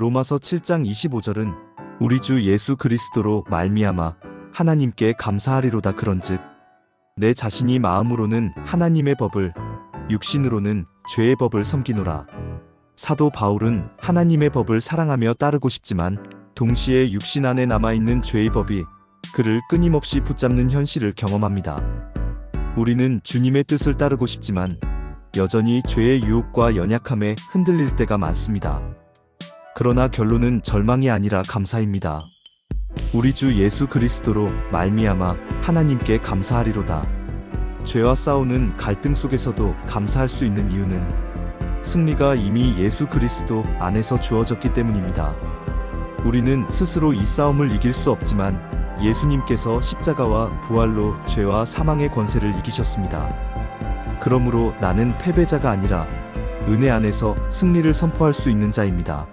로마서 7장 25절은 우리 주 예수 그리스도로 말미암아 하나님께 감사하리로다 그런즉 내 자신이 마음으로는 하나님의 법을 육신으로는 죄의 법을 섬기노라. 사도 바울은 하나님의 법을 사랑하며 따르고 싶지만 동시에 육신 안에 남아있는 죄의 법이 그를 끊임없이 붙잡는 현실을 경험합니다. 우리는 주님의 뜻을 따르고 싶지만 여전히 죄의 유혹과 연약함에 흔들릴 때가 많습니다. 그러나 결론은 절망이 아니라 감사입니다. 우리 주 예수 그리스도로 말미암아 하나님께 감사하리로다. 죄와 싸우는 갈등 속에서도 감사할 수 있는 이유는 승리가 이미 예수 그리스도 안에서 주어졌기 때문입니다. 우리는 스스로 이 싸움을 이길 수 없지만 예수님께서 십자가와 부활로 죄와 사망의 권세를 이기셨습니다. 그러므로 나는 패배자가 아니라 은혜 안에서 승리를 선포할 수 있는 자입니다.